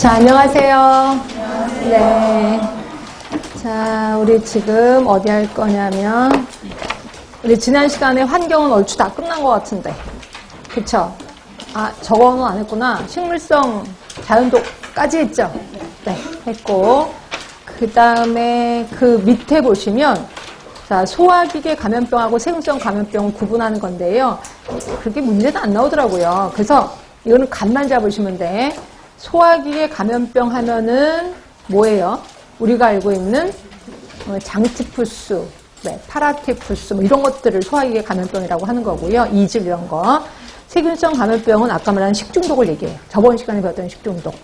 자, 안녕하세요. 네. 자, 우리 지금 어디 할 거냐면, 우리 지난 시간에 환경은 얼추 다 끝난 것 같은데. 그쵸? 아, 저거는 안 했구나. 식물성 자연독까지 했죠? 네, 했고. 그 다음에 그 밑에 보시면, 자, 소화기계 감염병하고 세균성 감염병을 구분하는 건데요. 그렇게 문제는 안 나오더라고요. 그래서 이거는 간만 잡으시면 돼. 소화기계 감염병 하면은 뭐예요? 우리가 알고 있는 어, 장티푸스, 네, 파라티푸스 뭐 이런 것들을 소화기계 감염병이라고 하는 거고요. 이질 이런 거. 세균성 감염병은 아까 말한 식중독을 얘기해요. 저번 시간에 배웠던 식중독.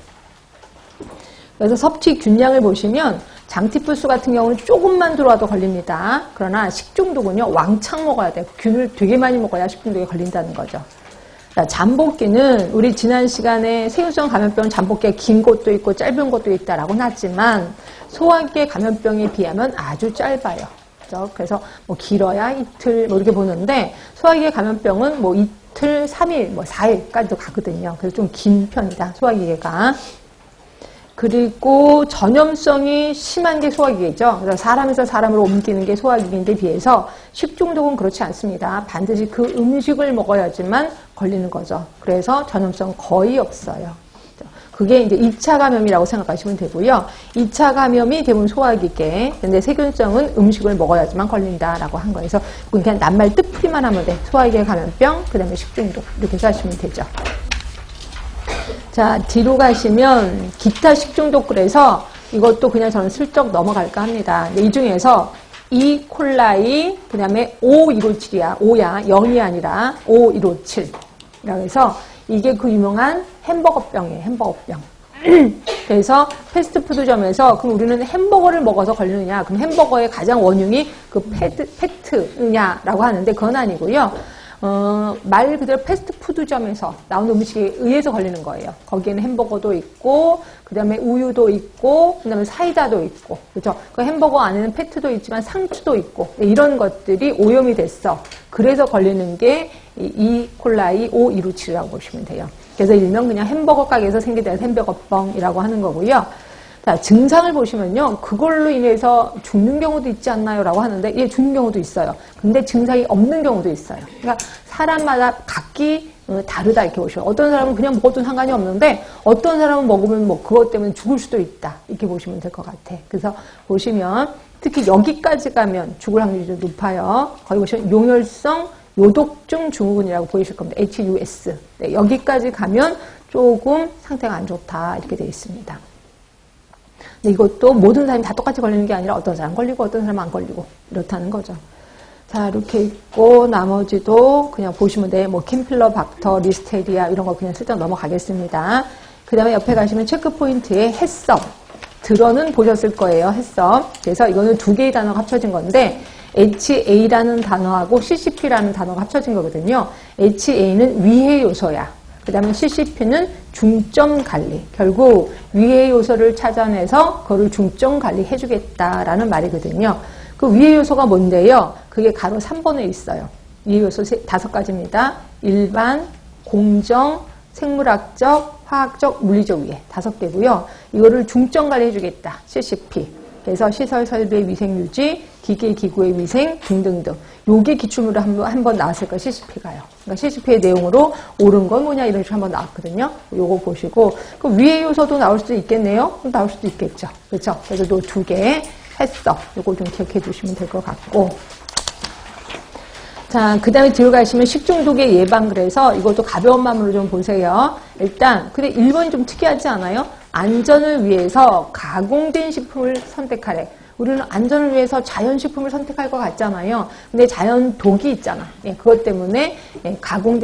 그래서 섭취 균량을 보시면 장티푸스 같은 경우는 조금만 들어와도 걸립니다. 그러나 식중독은요, 왕창 먹어야 돼요. 균을 되게 많이 먹어야 식중독에 걸린다는 거죠. 자, 잠복기는 우리 지난 시간에 세균성 감염병 잠복기가 긴 것도 있고 짧은 것도 있다라고 했지만 소화기계 감염병에 비하면 아주 짧아요. 그죠? 그래서 뭐 길어야 이틀 뭐 이렇게 보는데 소화기계 감염병은 뭐 이틀, 3일, 뭐 4일까지도 가거든요. 그래서 좀 긴 편이다. 소화기계가. 그리고 전염성이 심한 게 소화기계죠. 그래서 사람에서 사람으로 옮기는 게 소화기계인데 비해서 식중독은 그렇지 않습니다. 반드시 그 음식을 먹어야지만 걸리는 거죠. 그래서 전염성 거의 없어요. 그게 이제 2차 감염이라고 생각하시면 되고요. 2차 감염이 대부분 소화기계. 근데 세균성은 음식을 먹어야지만 걸린다라고 한 거예요. 그래서 그냥 낱말 뜻풀이만 하면 돼. 소화기계 감염병, 그 다음에 식중독. 이렇게 하시면 되죠. 자, 뒤로 가시면 기타 식중독 그래서 이것도 그냥 저는 슬쩍 넘어갈까 합니다. 이 중에서 이 콜라이, 그 다음에 5157이야. 5야. 0이 아니라 5157. 그래서 이게 그 유명한 햄버거병이에요. 햄버거병. 그래서 패스트푸드점에서 그럼 우리는 햄버거를 먹어서 걸리느냐? 그럼 햄버거의 가장 원흉이 그 패트, 패트냐라고 하는데 그건 아니고요. 어, 말 그대로 패스트푸드점에서 나온 음식에 의해서 걸리는 거예요. 거기에는 햄버거도 있고, 그 다음에 우유도 있고, 그 다음에 사이다도 있고, 그죠? 그 햄버거 안에는 패트도 있지만 상추도 있고, 네, 이런 것들이 오염이 됐어. 그래서 걸리는 게 이 콜라이 5227이라고 보시면 돼요. 그래서 일명 그냥 햄버거 가게에서 생기게 된 햄버거뻥이라고 하는 거고요. 자, 증상을 보시면요. 그걸로 인해서 죽는 경우도 있지 않나요? 라고 하는데, 예, 죽는 경우도 있어요. 근데 증상이 없는 경우도 있어요. 그러니까 사람마다 각기 어, 다르다 이렇게 보시면 어떤 사람은 그냥 먹어도 상관이 없는데 어떤 사람은 먹으면 뭐 그것 때문에 죽을 수도 있다 이렇게 보시면 될 것 같아. 그래서 보시면 특히 여기까지 가면 죽을 확률이 좀 높아요. 거기 보시면 용혈성 요독증 증후군이라고 보이실 겁니다. HUS. 네, 여기까지 가면 조금 상태가 안 좋다 이렇게 되어 있습니다. 근데 이것도 모든 사람이 다 똑같이 걸리는 게 아니라 어떤 사람 걸리고 어떤 사람 안 걸리고 이렇다는 거죠. 자 이렇게 있고 나머지도 그냥 보시면 돼. 뭐 캠필러 박터, 리스테리아 이런 거 그냥 슬쩍 넘어가겠습니다. 그 다음에 옆에 가시면 체크포인트에 햇섭. 들어는 보셨을 거예요. 햇섭. 그래서 이거는 두 개의 단어가 합쳐진 건데 HA라는 단어하고 CCP라는 단어가 합쳐진 거거든요. HA는 위해 요소야. 그 다음에 CCP는 중점 관리. 결국 위해 요소를 찾아내서 그거를 중점 관리해 주겠다라는 말이거든요. 그 위해 요소가 뭔데요? 그게 가로 3번에 있어요. 위해 요소 다섯 가지입니다. 일반, 공정, 생물학적, 화학적, 물리적 위해 다섯 개고요. 이거를 중점 관리해 주겠다. CCP. 그래서 시설 설비의 위생 유지, 기계 기구의 위생 등등등. 요게 기출물로 한번 한번 나왔을 거예요. CCP가요. 그러니까 CCP의 내용으로 옳은 건 뭐냐 이런 식으로 한번 나왔거든요. 요거 보시고 그 위의 요소도 나올 수도 있겠네요. 나올 수도 있겠죠. 그렇죠? 그래서 요 두 개 했어. 요거 좀 기억해 두시면 될 것 같고. 자, 그 다음에 들어가시면 식중독의 예방 그래서 이것도 가벼운 마음으로 좀 보세요. 일단, 근데 1번이 좀 특이하지 않아요? 안전을 위해서 가공된 식품을 선택하래. 우리는 안전을 위해서 자연식품을 선택할 것 같잖아요. 근데 자연 독이 있잖아. 예, 그것 때문에 예, 가공된